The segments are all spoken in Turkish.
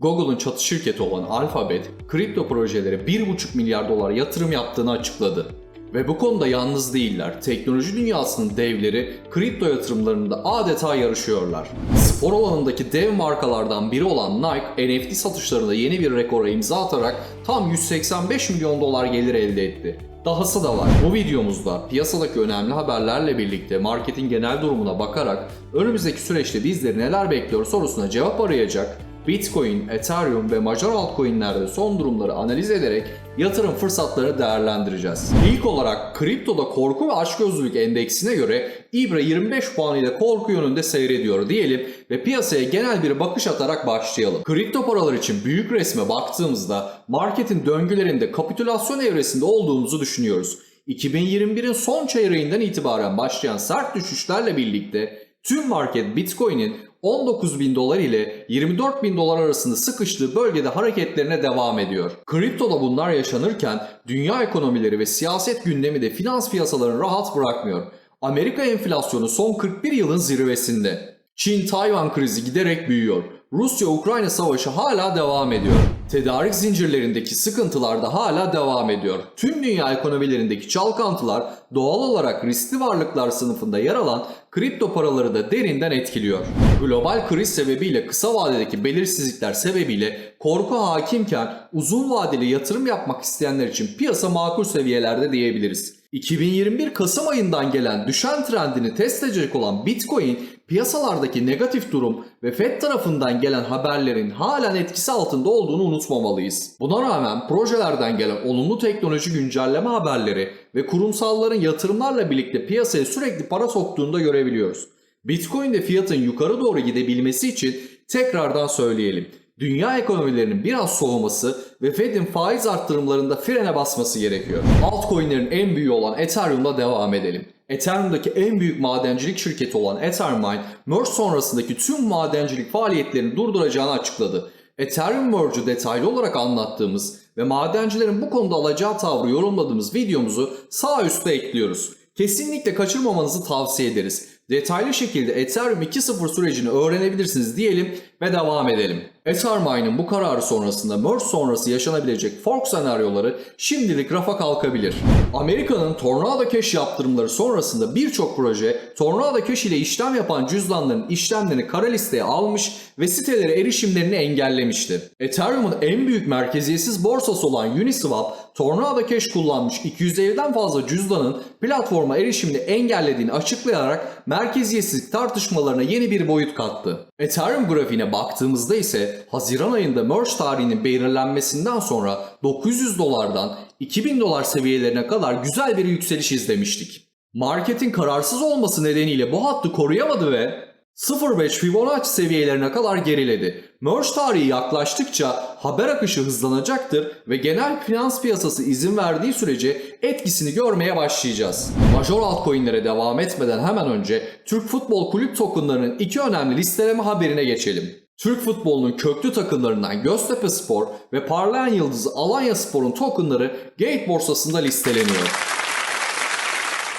Google'ın çatı şirketi olan Alphabet, kripto projelere 1,5 milyar dolar yatırım yaptığını açıkladı. Ve bu konuda yalnız değiller. Teknoloji dünyasının devleri kripto yatırımlarında adeta yarışıyorlar. Spor alanındaki dev markalardan biri olan Nike, NFT satışlarında yeni bir rekora imza atarak tam 185 milyon dolar gelir elde etti. Dahası da var. Bu videomuzda piyasadaki önemli haberlerle birlikte marketin genel durumuna bakarak önümüzdeki süreçte bizleri neler bekliyor sorusuna cevap arayacak Bitcoin, Ethereum ve major altcoin'lerde son durumları analiz ederek yatırım fırsatlarını değerlendireceğiz. İlk olarak kriptoda korku ve açgözlülük endeksine göre İBRA 25 puan ile korku yönünde seyrediyor diyelim ve piyasaya genel bir bakış atarak başlayalım. Kripto paralar için büyük resme baktığımızda marketin döngülerinde kapitülasyon evresinde olduğumuzu düşünüyoruz. 2021'in son çeyreğinden itibaren başlayan sert düşüşlerle birlikte tüm market Bitcoin'in 19 bin dolar ile 24 bin dolar arasında sıkıştığı bölgede hareketlerine devam ediyor. Kriptoda bunlar yaşanırken dünya ekonomileri ve siyaset gündemi de finans piyasalarını rahat bırakmıyor. Amerika enflasyonu son 41 yılın zirvesinde. Çin-Tayvan krizi giderek büyüyor. Rusya-Ukrayna savaşı hala devam ediyor. Tedarik zincirlerindeki sıkıntılar da hala devam ediyor. Tüm dünya ekonomilerindeki çalkantılar doğal olarak riskli varlıklar sınıfında yer alan kripto paraları da derinden etkiliyor. Global kriz sebebiyle kısa vadedeki belirsizlikler sebebiyle korku hakimken uzun vadeli yatırım yapmak isteyenler için piyasa makul seviyelerde diyebiliriz. 2021 Kasım ayından gelen düşen trendini test edecek olan Bitcoin piyasalardaki negatif durum ve Fed tarafından gelen haberlerin halen etkisi altında olduğunu unutmamalıyız. Buna rağmen projelerden gelen olumlu teknoloji güncelleme haberleri ve kurumsalların yatırımlarla birlikte piyasaya sürekli para soktuğunu da görebiliyoruz. Bitcoin'de fiyatın yukarı doğru gidebilmesi için tekrardan söyleyelim. Dünya ekonomilerinin biraz soğuması ve Fed'in faiz arttırımlarında frene basması gerekiyor. Altcoin'lerin en büyüğü olan Ethereum'da devam edelim. Ethereum'daki en büyük madencilik şirketi olan Ethermine, merge sonrasındaki tüm madencilik faaliyetlerini durduracağını açıkladı. Ethereum merge'ü detaylı olarak anlattığımız ve madencilerin bu konuda alacağı tavrı yorumladığımız videomuzu sağ üstte ekliyoruz. Kesinlikle kaçırmamanızı tavsiye ederiz. Detaylı şekilde Ethereum 2.0 sürecini öğrenebilirsiniz diyelim ve devam edelim. Ethermine'ın bu kararı sonrasında merge sonrası yaşanabilecek fork senaryoları şimdilik rafa kalkabilir. Amerika'nın Tornado Cash yaptırımları sonrasında birçok proje Tornado Cash ile işlem yapan cüzdanların işlemlerini kara listeye almış ve sitelere erişimlerini engellemişti. Ethereum'un en büyük merkeziyetsiz borsası olan Uniswap, Tornado Cash kullanmış 250'den fazla cüzdanın platforma erişimini engellediğini açıklayarak merkeziyetsizlik tartışmalarına yeni bir boyut kattı. Ethereum grafiğine baktığımızda ise Haziran ayında merge tarihinin belirlenmesinden sonra 900 dolardan 2000 dolar seviyelerine kadar güzel bir yükseliş izlemiştik. Marketin kararsız olması nedeniyle bu hattı koruyamadı ve 0.5 Fibonacci seviyelerine kadar geriledi. Merge tarihi yaklaştıkça haber akışı hızlanacaktır ve genel finans piyasası izin verdiği sürece etkisini görmeye başlayacağız. Major altcoin'lere devam etmeden hemen önce Türk Futbol Kulüp tokenlarının iki önemli listeleme haberine geçelim. Türk futbolunun köklü takımlarından Göztepe Spor ve parlayan yıldızı Alanya Spor'un tokenları Gate borsasında listeleniyor.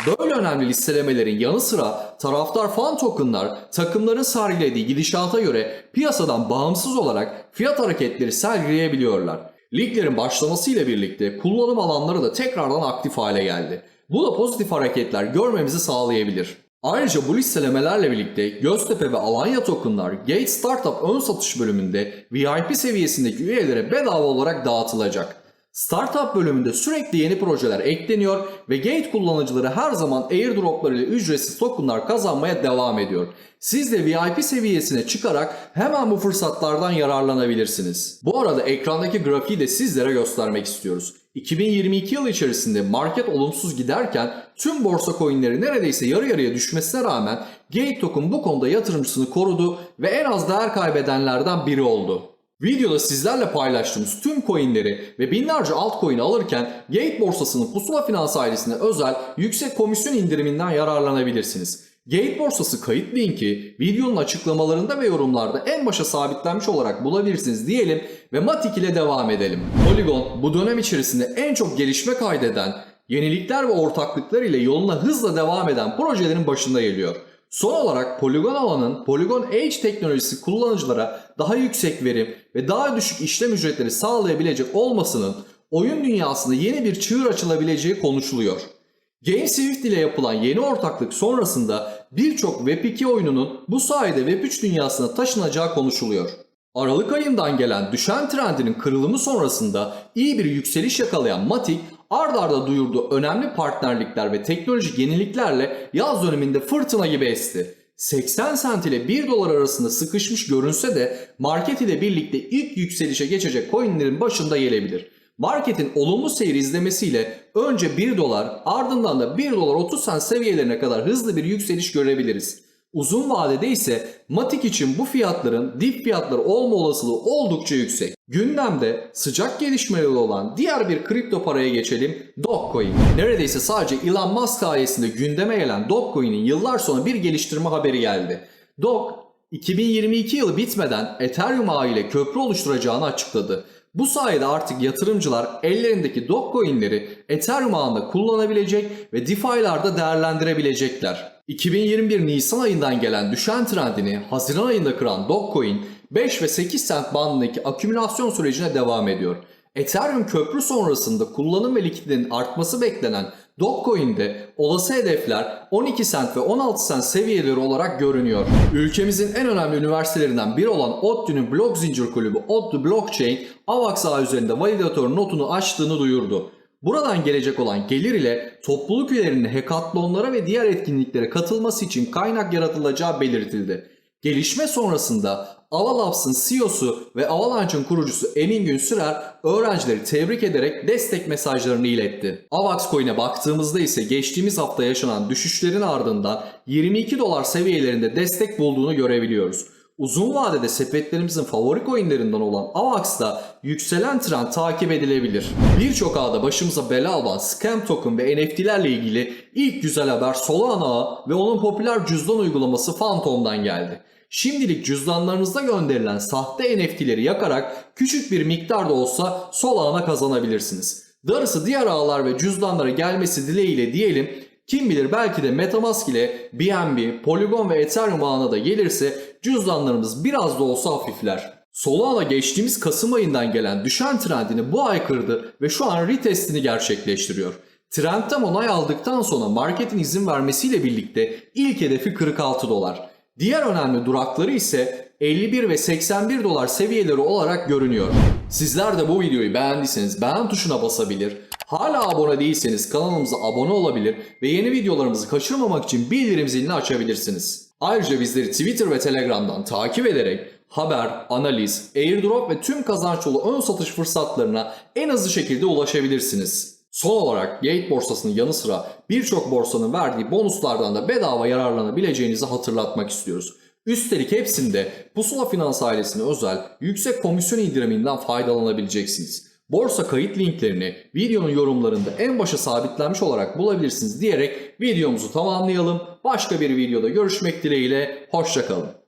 Böyle önemli listelemelerin yanı sıra taraftar fan tokenlar takımların sergilediği gidişata göre piyasadan bağımsız olarak fiyat hareketleri sergileyebiliyorlar. Liglerin başlamasıyla birlikte kullanım alanları da tekrardan aktif hale geldi. Bu da pozitif hareketler görmemizi sağlayabilir. Ayrıca bu listelemelerle birlikte Göztepe ve Alanya tokenlar Gate Startup ön satış bölümünde VIP seviyesindeki üyelere bedava olarak dağıtılacak. Startup bölümünde sürekli yeni projeler ekleniyor ve Gate kullanıcıları her zaman airdroplar ile ücretsiz tokenlar kazanmaya devam ediyor. Siz de VIP seviyesine çıkarak hemen bu fırsatlardan yararlanabilirsiniz. Bu arada ekrandaki grafiği de sizlere göstermek istiyoruz. 2022 yılı içerisinde market olumsuz giderken tüm borsa coinleri neredeyse yarı yarıya düşmesine rağmen Gate token bu konuda yatırımcısını korudu ve en az değer kaybedenlerden biri oldu. Videoda sizlerle paylaştığımız tüm coinleri ve binlerce altcoin'i alırken Gate borsasının Pusula Finans ailesine özel yüksek komisyon indiriminden yararlanabilirsiniz. Gate borsası kayıt linki videonun açıklamalarında ve yorumlarda en başa sabitlenmiş olarak bulabilirsiniz diyelim ve Matic ile devam edelim. Polygon bu dönem içerisinde en çok gelişme kaydeden, yenilikler ve ortaklıklar ile yoluna hızla devam eden projelerin başında geliyor. Son olarak Polygon ağının Polygon Edge teknolojisi kullanıcılara daha yüksek verim ve daha düşük işlem ücretleri sağlayabilecek olmasının oyun dünyasında yeni bir çığır açılabileceği konuşuluyor. GameSwift ile yapılan yeni ortaklık sonrasında birçok Web2 oyununun bu sayede Web3 dünyasına taşınacağı konuşuluyor. Aralık ayından gelen düşen trendinin kırılımı sonrasında iyi bir yükseliş yakalayan Matic ard arda duyurduğu önemli partnerlikler ve teknolojik yeniliklerle yaz döneminde fırtına gibi esti. 80 sent ile 1 dolar arasında sıkışmış görünse de market ile birlikte ilk yükselişe geçecek coinlerin başında gelebilir. Marketin olumlu seyir izlemesiyle önce 1 dolar ardından da 1 dolar 30 sent seviyelerine kadar hızlı bir yükseliş görebiliriz. Uzun vadede ise Matic için bu fiyatların dip fiyatları olma olasılığı oldukça yüksek. Gündemde sıcak gelişmeleri olan diğer bir kripto paraya geçelim Dogecoin. Neredeyse sadece Elon Musk sayesinde gündeme gelen Dogecoin'in yıllar sonra bir geliştirme haberi geldi. Doge 2022 yılı bitmeden Ethereum ağı ile köprü oluşturacağını açıkladı. Bu sayede artık yatırımcılar ellerindeki Dogecoin'leri Ethereum ağında kullanabilecek ve DeFi'larda değerlendirebilecekler. 2021 Nisan ayından gelen düşen trendini Haziran ayında kıran Dogecoin 5 ve 8 cent bandındaki akümülasyon sürecine devam ediyor. Ethereum köprü sonrasında kullanım ve likiditenin artması beklenen Dogecoin'de olası hedefler 12 sent ve 16 sent seviyeleri olarak görünüyor. Ülkemizin en önemli üniversitelerinden biri olan ODTÜ'nün blok zincir kulübü ODTÜ Blockchain, AVAX ağı üzerinde validatör notunu açtığını duyurdu. Buradan gelecek olan gelir ile topluluk üyelerinin hackathonlara ve diğer etkinliklere katılması için kaynak yaratılacağı belirtildi. Gelişme sonrasında Avalabs'ın CEO'su ve Avalanche'ın kurucusu Emin Gün Sürer öğrencileri tebrik ederek destek mesajlarını iletti. Avax Coin'e baktığımızda ise geçtiğimiz hafta yaşanan düşüşlerin ardından 22 dolar seviyelerinde destek bulduğunu görebiliyoruz. Uzun vadede sepetlerimizin favori coinlerinden olan Avax'da yükselen trend takip edilebilir. Birçok ağda başımıza bela olan scam token ve NFT'lerle ilgili ilk güzel haber Solana ağı ve onun popüler cüzdan uygulaması Phantom'dan geldi. Şimdilik cüzdanlarınızda gönderilen sahte NFT'leri yakarak küçük bir miktar da olsa Solana kazanabilirsiniz. Darısı diğer ağlar ve cüzdanlara gelmesi dileğiyle diyelim kim bilir belki de Metamask ile BNB, Polygon ve Ethereum ağına da gelirse cüzdanlarımız biraz da olsa hafifler. Solana geçtiğimiz Kasım ayından gelen düşen trendini bu ay kırdı ve şu an retestini gerçekleştiriyor. Trendten onay aldıktan sonra marketin izin vermesiyle birlikte ilk hedefi 46 dolar. Diğer önemli durakları ise 51 ve 81 dolar seviyeleri olarak görünüyor. Sizler de bu videoyu beğendiyseniz beğen tuşuna basabilir, hala abone değilseniz kanalımıza abone olabilir ve yeni videolarımızı kaçırmamak için bildirim zilini açabilirsiniz. Ayrıca bizleri Twitter ve Telegram'dan takip ederek haber, analiz, airdrop ve tüm kazanç yolu ön satış fırsatlarına en hızlı şekilde ulaşabilirsiniz. Son olarak Gate borsasının yanı sıra birçok borsanın verdiği bonuslardan da bedava yararlanabileceğinizi hatırlatmak istiyoruz. Üstelik hepsinde Pusula Finans ailesine özel yüksek komisyon indiriminden faydalanabileceksiniz. Borsa kayıt linklerini videonun yorumlarında en başa sabitlenmiş olarak bulabilirsiniz diyerek videomuzu tamamlayalım. Başka bir videoda görüşmek dileğiyle, hoşçakalın.